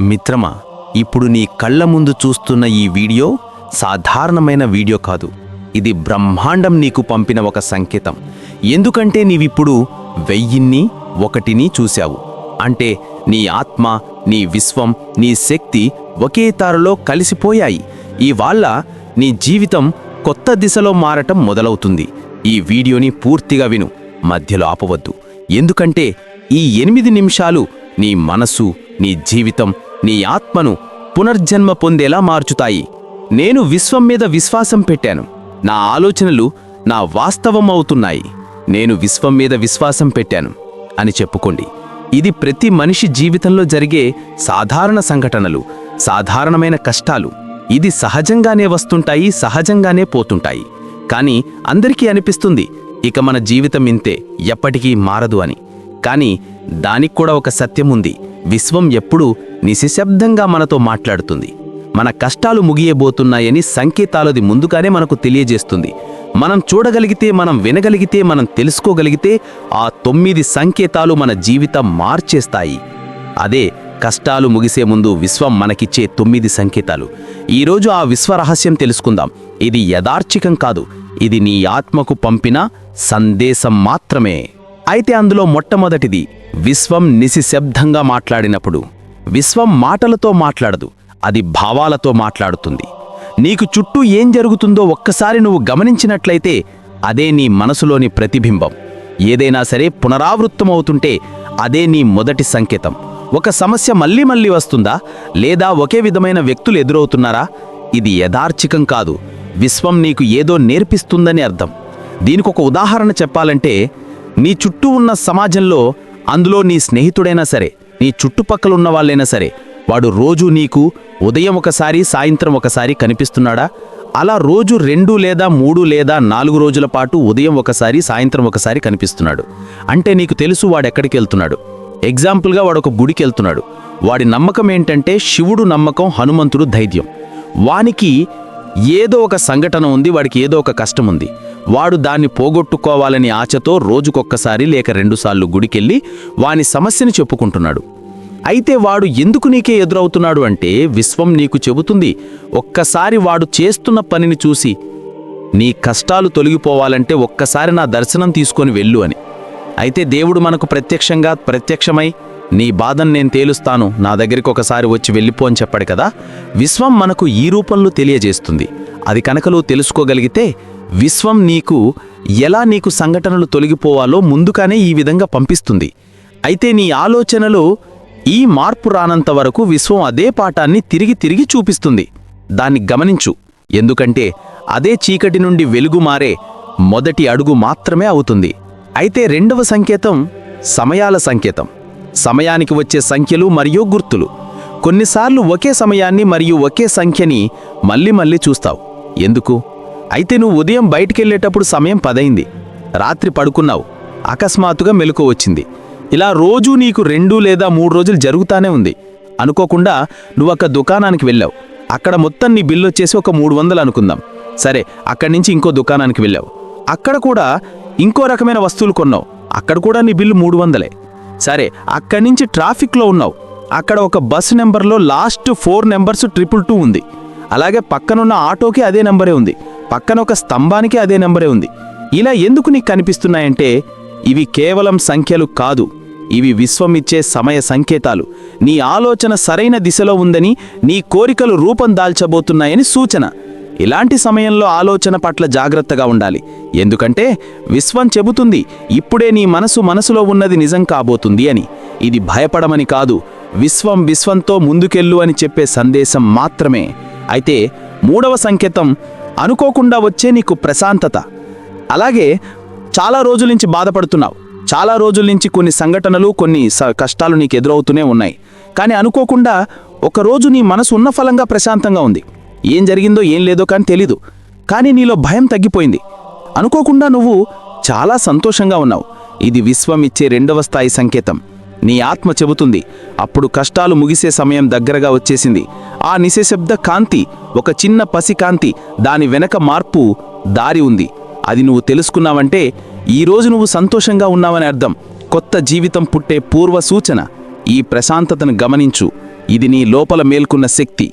మిత్రమా ఇప్పుడు నీ కళ్ళ ముందు చూస్తున్న ఈ వీడియో సాధారణమైన వీడియో కాదు. ఇది బ్రహ్మాండం నీకు పంపిన ఒక సంకేతం. ఎందుకంటే నీవిప్పుడు వెయ్యిన్ని ఒకటిని చూశావు. అంటే నీ ఆత్మ నీ విశ్వం నీ శక్తి ఒకే తారలో కలిసిపోయాయి. ఇవాళ నీ జీవితం కొత్త దిశలో మారటం మొదలవుతుంది. ఈ వీడియోని పూర్తిగా విను మధ్యలో ఆపవద్దు. ఎందుకంటే ఈ ఎనిమిది నిమిషాలు నీ మనసు నీ జీవితం నీ ఆత్మను పునర్జన్మ పొందేలా మార్చుతాయి. నేను విశ్వం మీద విశ్వాసం పెట్టాను. నా ఆలోచనలు నా వాస్తవం అవుతున్నాయి నేను విశ్వం మీద విశ్వాసం పెట్టాను అని చెప్పుకోండి. ఇది ప్రతి మనిషి జీవితంలో జరిగే సాధారణ సంఘటనలు సాధారణమైన కష్టాలు. ఇది సహజంగానే వస్తుంటాయి సహజంగానే పోతుంటాయి. కానీ అందరికీ అనిపిస్తుంది ఇక మన జీవితం ఇంతే ఎప్పటికీ మారదు అని. కానీ దానికి కూడా ఒక సత్యం ఉంది. విశ్వం ఎప్పుడూ నిశ్శబ్దంగా మనతో మాట్లాడుతుంది. మన కష్టాలు ముగియబోతున్నాయని సంకేతాలది ముందుగానే మనకు తెలియజేస్తుంది. మనం చూడగలిగితే మనం వినగలిగితే మనం తెలుసుకోగలిగితే ఆ తొమ్మిది సంకేతాలు మన జీవితం మార్చేస్తాయి. అదే కష్టాలు ముగిసే ముందు విశ్వం మనకిచ్చే తొమ్మిది సంకేతాలు. ఈరోజు ఆ విశ్వ రహస్యం తెలుసుకుందాం. ఇది యథార్చికం కాదు. ఇది నీ ఆత్మకు పంపిన సందేశం మాత్రమే. అయితే అందులో మొట్టమొదటిది విశ్వం నిశిశబ్దంగా మాట్లాడినప్పుడు విశ్వం మాటలతో మాట్లాడదు అది భావాలతో మాట్లాడుతుంది. నీకు చుట్టూ ఏం జరుగుతుందో ఒక్కసారి నువ్వు గమనించినట్లయితే అదే నీ మనసులోని ప్రతిబింబం. ఏదైనా సరే పునరావృత్తమవుతుంటే అదే నీ మొదటి సంకేతం. ఒక సమస్య మళ్ళీ మళ్ళీ వస్తుందా? లేదా ఒకే విధమైన వ్యక్తులు ఎదురవుతున్నారా? ఇది యథార్చికం కాదు. విశ్వం నీకు ఏదో నేర్పిస్తుందని అర్థం. దీనికొక ఉదాహరణ చెప్పాలంటే నీ చుట్టూ ఉన్న సమాజంలో అందులో నీ స్నేహితుడైనా సరే నీ చుట్టుపక్కల ఉన్న వాళ్ళైనా సరే వాడు రోజు నీకు ఉదయం ఒకసారి సాయంత్రం ఒకసారి కనిపిస్తున్నాడా? అలా రోజు రెండు లేదా మూడు లేదా నాలుగు రోజుల పాటు ఉదయం ఒకసారి సాయంత్రం ఒకసారి కనిపిస్తున్నాడు. అంటే నీకు తెలుసు వాడు ఎక్కడికి వెళ్తున్నాడు. ఎగ్జాంపుల్గా వాడు ఒక గుడికి వెళ్తున్నాడు. వాడి నమ్మకం ఏంటంటే శివుడు నమ్మకం హనుమంతుడు ధైర్యం. వానికి ఏదో ఒక సంఘటన ఉంది వాడికి ఏదో ఒక కష్టం ఉంది. వాడు దాన్ని పోగొట్టుకోవాలని ఆశతో రోజుకొక్కసారి లేక రెండుసార్లు గుడికెళ్ళి వాని సమస్యని చెప్పుకుంటున్నాడు. అయితే వాడు ఎందుకు నీకే ఎదురవుతున్నాడు అంటే విశ్వం నీకు చెబుతుంది ఒక్కసారి వాడు చేస్తున్న పనిని చూసి నీ కష్టాలు తొలగిపోవాలంటే ఒక్కసారి నా దర్శనం తీసుకొని వెళ్ళు అని. అయితే దేవుడు మనకు ప్రత్యక్షంగా ప్రత్యక్షమై నీ బాధను నేను తేలుస్తాను నా దగ్గరికి ఒకసారి వచ్చి వెళ్ళిపో అని చెప్పాడు కదా విశ్వం మనకు ఈ రూపంలో తెలియజేస్తుంది. అది కనుక తెలుసుకోగలిగితే విశ్వం నీకు ఎలా నీకు సంఘటనలు తొలగిపోవాలో ముందుగానే ఈ విధంగా పంపిస్తుంది. అయితే నీ ఆలోచనలో ఈ మార్పు రానంత వరకు విశ్వం అదే పాఠాన్ని తిరిగి తిరిగి చూపిస్తుంది. దాన్ని గమనించు. ఎందుకంటే అదే చీకటి నుండి వెలుగు మారే మొదటి అడుగు మాత్రమే అవుతుంది. అయితే రెండవ సంకేతం సమయాల సంకేతం. సమయానికి వచ్చే సంఖ్యలు మరియు గుర్తులు. కొన్నిసార్లు ఒకే సమయాన్ని మరియు ఒకే సంఖ్యని మళ్ళీ మళ్ళీ చూస్తావు. ఎందుకు? అయితే నువ్వు ఉదయం బయటికెళ్ళేటప్పుడు సమయం పదైంది. రాత్రి పడుకున్నావు. అకస్మాత్తుగా మెలకు వచ్చింది. ఇలా రోజూ నీకు రెండు లేదా మూడు రోజులు జరుగుతానే ఉంది. అనుకోకుండా నువ్వు ఒక దుకాణానికి వెళ్ళావు. అక్కడ మొత్తం నీ బిల్లు వచ్చేసి ఒక మూడు వందలు అనుకుందాం. సరే అక్కడి నుంచి ఇంకో దుకాణానికి వెళ్ళావు. అక్కడ కూడా ఇంకో రకమైన వస్తువులు కొన్నావు. అక్కడ కూడా నీ బిల్లు మూడు వందలే. సరే అక్కడి నుంచి ట్రాఫిక్లో ఉన్నావు. అక్కడ ఒక బస్ నెంబర్లో last four numbers triple two ఉంది. అలాగే పక్కనున్న ఆటోకి అదే నెంబరే ఉంది. పక్కన ఒక స్తంభానికి అదే నెంబరే ఉంది. ఇలా ఎందుకు నీకు కనిపిస్తున్నాయంటే ఇవి కేవలం సంఖ్యలు కాదు. ఇవి విశ్వమిచ్చే సమయ సంకేతాలు. నీ ఆలోచన సరైన దిశలో ఉందని నీ కోరికలు రూపం దాల్చబోతున్నాయని సూచన. ఇలాంటి సమయంలో ఆలోచన పట్ల జాగ్రత్తగా ఉండాలి. ఎందుకంటే విశ్వం చెబుతుంది ఇప్పుడే నీ మనసు మనసులో ఉన్నది నిజం కాబోతుంది అని. ఇది భయపడమని కాదు విశ్వం విశ్వంతో ముందుకెళ్ళు అని చెప్పే సందేశం మాత్రమే. అయితే మూడవ సంకేతం అనుకోకుండా వచ్చే నీకు ప్రశాంతత. అలాగే చాలా రోజుల నుంచి బాధపడుతున్నావు. చాలా రోజుల నుంచి కొన్ని సంఘటనలు కొన్ని స- కష్టాలు నీకు ఎదురవుతూనే ఉన్నాయి. కానీ అనుకోకుండా ఒకరోజు నీ మనసు ఉన్న ఫలంగా ప్రశాంతంగా ఉంది. ఏం జరిగిందో ఏం లేదో కానీ తెలీదు. కానీ నీలో భయం తగ్గిపోయింది. అనుకోకుండా నువ్వు చాలా సంతోషంగా ఉన్నావు. ఇది విశ్వం ఇచ్చే రెండవ స్థాయి సంకేతం. నీ ఆత్మ చెబుతుంది. అప్పుడు కష్టాలు ముగిసే సమయం దగ్గరగా వచ్చేసింది. ఆ నిశశబ్ద కాంతి ఒక చిన్న పసి కాంతి దాని వెనక మార్పు దారి ఉంది. అది నువ్వు తెలుసుకున్నావంటే ఈరోజు నువ్వు సంతోషంగా ఉన్నావని అర్థం. కొత్త జీవితం పుట్టే పూర్వ సూచన. ఈ ప్రశాంతతను గమనించు. ఇది నీ లోపల మేల్కున్న శక్తి.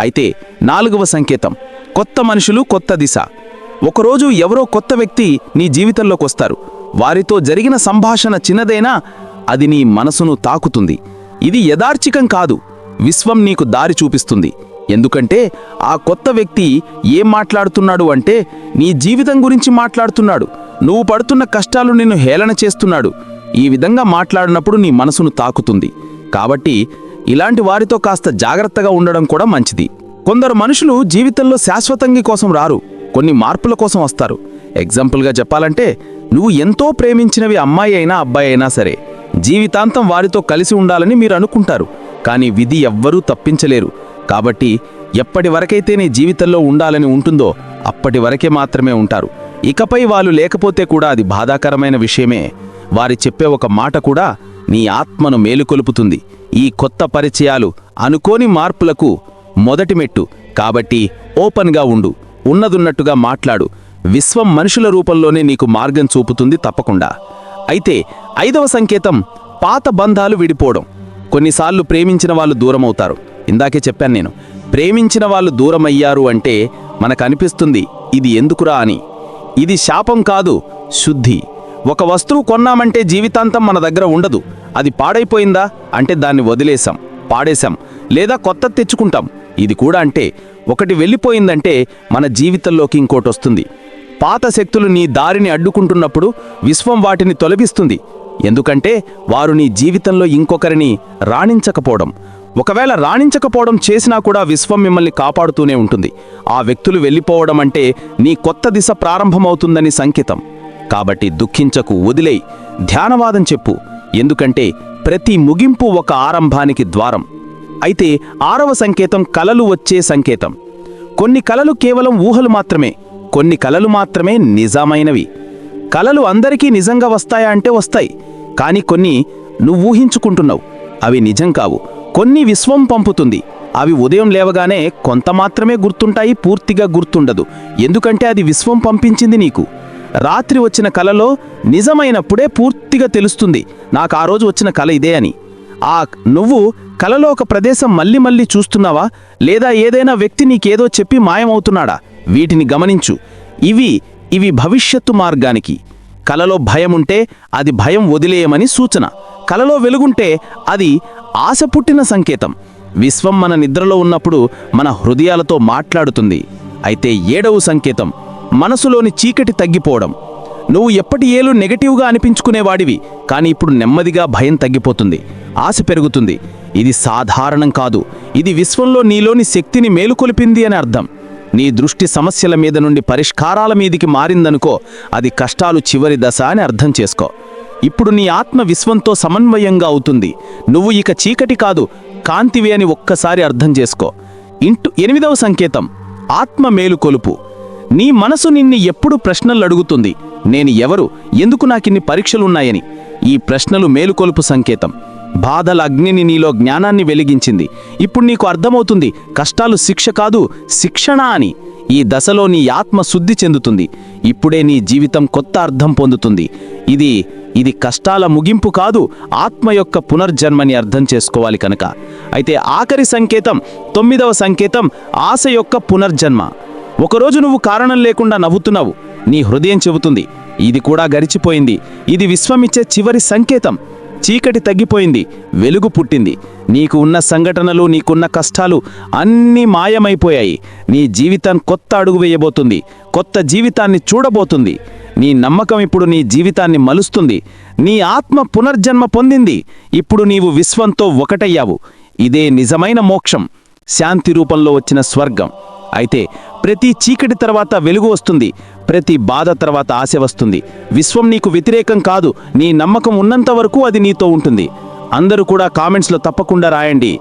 అయితే నాలుగవ సంకేతం. కొత్త మనుషులు కొత్త దిశ. ఒకరోజు ఎవరో కొత్త వ్యక్తి నీ జీవితంలోకి వస్తారు వారితో జరిగిన సంభాషణ చిన్నదైనా అది నీ మనసును తాకుతుంది. ఇది యదార్చికం కాదు. విశ్వం నీకు దారి చూపిస్తుంది. ఎందుకంటే ఆ కొత్త వ్యక్తి ఏం మాట్లాడుతున్నాడు అంటే నీ జీవితం గురించి మాట్లాడుతున్నాడు. నువ్వు పడుతున్న కష్టాలు నిన్ను హేళన చేస్తున్నాడు. ఈ విధంగా మాట్లాడినప్పుడు నీ మనసును తాకుతుంది. కాబట్టి ఇలాంటి వారితో కాస్త జాగ్రత్తగా ఉండడం కూడా మంచిది. కొందరు మనుషులు జీవితంలో శాశ్వతంగా కోసం రారు. కొన్ని మార్పుల కోసం వస్తారు. ఎగ్జాంపుల్గా చెప్పాలంటే నువ్వు ఎంతో ప్రేమించినవి అమ్మాయి అయినా అబ్బాయి అయినా సరే. జీవితాంతం వారితో కలిసి ఉండాలని మీరు అనుకుంటారు కానీ విధి ఎవ్వరూ తప్పించలేరు. కాబట్టి ఎప్పటి వరకైతే నీ జీవితంలో ఉండాలని ఉంటుందో అప్పటి వరకే మాత్రమే ఉంటారు. ఇకపై వాళ్ళు లేకపోతే కూడా అది బాధాకరమైన విషయమే. వారి చెప్పే ఒక మాట కూడా నీ ఆత్మను మేలుకొలుపుతుంది. ఈ కొత్త పరిచయాలు అనుకోని మార్పులకు మొదటి మెట్టు. కాబట్టి ఓపెన్గా ఉండు ఉన్నదున్నట్టుగా మాట్లాడు. విశ్వం మనుషుల రూపంలోనే నీకు మార్గం చూపుతుంది తప్పకుండా. అయితే ఐదవ సంకేతం పాత బంధాలు విడిపోవడం. కొన్నిసార్లు ప్రేమించిన వాళ్ళు దూరమవుతారు. ఇందాకే చెప్పాను నేను ప్రేమించిన వాళ్ళు దూరమయ్యారు అంటే మనకు అనిపిస్తుంది ఇది ఎందుకురా అని. ఇది శాపం కాదు శుద్ధి. ఒక వస్తువు కొన్నామంటే జీవితాంతం మన దగ్గర ఉండదు. అది పాడైపోయిందా అంటే దాన్ని వదిలేసాం పాడేశాం లేదా కొత్త తెచ్చుకుంటాం. ఇది కూడా అంటే ఒకటి వెళ్ళిపోయిందంటే మన జీవితంలోకి ఇంకోటి వస్తుంది. పాత శక్తులు నీ దారిని అడ్డుకుంటున్నప్పుడు విశ్వం వాటిని తొలగిస్తుంది. ఎందుకంటే వారు నీ జీవితంలో ఇంకొకరిని రాణించకపోవడం. ఒకవేళ రాణించకపోవడం చేసినా కూడా విశ్వం మిమ్మల్ని కాపాడుతూనే ఉంటుంది. ఆ వ్యక్తులు వెళ్ళిపోవడం అంటే నీ కొత్త దిశ ప్రారంభమవుతుందని సంకేతం. కాబట్టి దుఃఖించకు వదిలేయ్. ధ్యానవాదం చెప్పు. ఎందుకంటే ప్రతి ముగింపు ఒక ఆరంభానికి ద్వారం. అయితే ఆరవ సంకేతం కలలు వచ్చే సంకేతం. కొన్ని కలలు కేవలం ఊహలు మాత్రమే. కొన్ని కలలు మాత్రమే నిజమైనవి. కలలు అందరికీ నిజంగా వస్తాయా అంటే వస్తాయి. కానీ కొన్ని నువ్వు ఊహించుకుంటున్నావు. అవి నిజం కావు. కొన్ని విశ్వం పంపుతుంది. అవి ఉదయం లేవగానే కొంత మాత్రమే గుర్తుంటాయి పూర్తిగా గుర్తుండదు. ఎందుకంటే అది విశ్వం పంపించింది నీకు. రాత్రి వచ్చిన కలలో నిజమైనప్పుడే పూర్తిగా తెలుస్తుంది. నాకు ఆ రోజు వచ్చిన కల ఇదే అని. ఆ నువ్వు కలలో ఒక ప్రదేశం మళ్ళీ మళ్ళీ చూస్తున్నావా? లేదా ఏదైనా వ్యక్తి నీకేదో చెప్పి మాయమవుతున్నాడా? వీటిని గమనించు. ఇవి ఇవి భవిష్యత్తు మార్గానికి. కలలో భయం ఉంటే అది భయం వదిలేయమని సూచన. కలలో వెలుగుంటే అది ఆశ పుట్టిన సంకేతం. విశ్వం మన నిద్రలో ఉన్నప్పుడు మన హృదయాలతో మాట్లాడుతుంది. అయితే ఏడవ సంకేతం మనసులోని చీకటి తగ్గిపోవడం. నువ్వు ఎప్పటి ఏలు నెగటివ్గా అనిపించుకునేవాడివి కానీ ఇప్పుడు నెమ్మదిగా భయం తగ్గిపోతుంది. ఆశ పెరుగుతుంది. ఇది సాధారణం కాదు. ఇది విశ్వంలో నీలోని శక్తిని మేలుకొలిపింది అని అర్థం. నీ దృష్టి సమస్యల మీద నుండి పరిష్కారాల మీదికి మారిందనుకో అది కష్టాలు చివరి దశ అని అర్థం చేసుకో. ఇప్పుడు నీ ఆత్మ విశ్వంతో సమన్వయంగా అవుతుంది. నువ్వు ఇక చీకటి కాదు కాంతివి అని ఒక్కసారి అర్థం చేసుకో. ఇంటు ఎనిమిదవ సంకేతం ఆత్మ మేలుకొలుపు నీ మనసు నిన్ని ఎప్పుడు ప్రశ్నలు అడుగుతుంది. నేను ఎవరు ఎందుకు నాకిన్ని పరీక్షలున్నాయని. ఈ ప్రశ్నలు మేలుకొలుపు సంకేతం. బాధల అగ్నిని నీలో జ్ఞానాన్ని వెలిగించింది. ఇప్పుడు నీకు అర్థమవుతుంది కష్టాలు శిక్ష కాదు శిక్షణ అని. ఈ దశలో నీ ఆత్మ శుద్ధి చెందుతుంది. ఇప్పుడే నీ జీవితం కొత్త అర్థం పొందుతుంది. ఇది ఇది కష్టాల ముగింపు కాదు ఆత్మ యొక్క పునర్జన్మని అర్థం చేసుకోవాలి కనుక. అయితే ఆఖరి సంకేతం తొమ్మిదవ సంకేతం ఆశ యొక్క పునర్జన్మ. ఒకరోజు నువ్వు కారణం లేకుండా నవ్వుతున్నావు. నీ హృదయం చెబుతుంది ఇది కూడా గడిచిపోయింది. ఇది విశ్వమిచ్చే చివరి సంకేతం. చీకటి తగ్గిపోయింది వెలుగు పుట్టింది. నీకు ఉన్న సంఘటనలు నీకున్న కష్టాలు అన్నీ మాయమైపోయాయి. నీ జీవితం కొత్త అడుగు వేయబోతుంది కొత్త జీవితాన్ని చూడబోతుంది. నీ నమ్మకం ఇప్పుడు నీ జీవితాన్ని మలుస్తుంది. నీ ఆత్మ పునర్జన్మ పొందింది. ఇప్పుడు నీవు విశ్వంతో ఒకటయ్యావు. ఇదే నిజమైన మోక్షం. శాంతి రూపంలో వచ్చిన స్వర్గం. అయితే ప్రతి చీకటి తర్వాత వెలుగు వస్తుంది. ప్రతి బాధ తర్వాత ఆశ వస్తుంది. విశ్వం నీకు వ్యతిరేకం కాదు. నీ నమ్మకం ఉన్నంత వరకు అది నీతో ఉంటుంది. అందరూ కూడా కామెంట్స్లో తప్పకుండా రాయండి.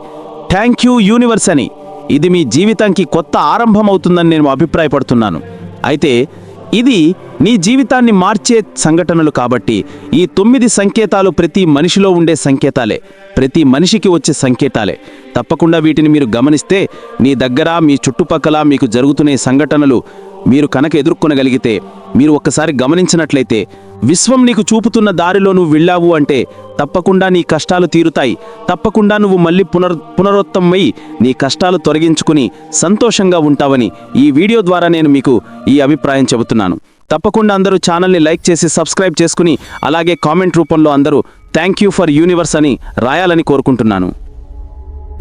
థ్యాంక్ యూ యూనివర్స్ అని. ఇది మీ జీవితానికి కొత్త ఆరంభం అవుతుందని నేను అభిప్రాయపడుతున్నాను. అయితే ఇది నీ జీవితాన్ని మార్చే సంఘటనలు కాబట్టి ఈ తొమ్మిది సంకేతాలు ప్రతి మనిషిలో ఉండే సంకేతాలే. ప్రతి మనిషికి వచ్చే సంకేతాలే. తప్పకుండా వీటిని మీరు గమనిస్తే నీ దగ్గర మీ చుట్టుపక్కల మీకు జరుగుతున్న సంఘటనలు మీరు కనుక ఎదుర్కొనగలిగితే మీరు ఒక్కసారి గమనించినట్లయితే విశ్వం నీకు చూపుతున్న దారిలో నువ్వు వెళ్ళావు అంటే తప్పకుండా నీ కష్టాలు తీరుతాయి. తప్పకుండా నువ్వు మళ్ళీ పునర్ పునరుత్తమై నీ కష్టాలు తొలగించుకుని సంతోషంగా ఉంటావని ఈ వీడియో ద్వారా నేను మీకు ఈ అభిప్రాయం చెబుతున్నాను. తప్పకుండా అందరూ ఛానల్ని లైక్ చేసి సబ్స్క్రైబ్ చేసుకుని అలాగే కామెంట్ రూపంలో అందరూ థ్యాంక్ యూ ఫర్ యూనివర్స్ అని రాయాలని కోరుకుంటున్నాను.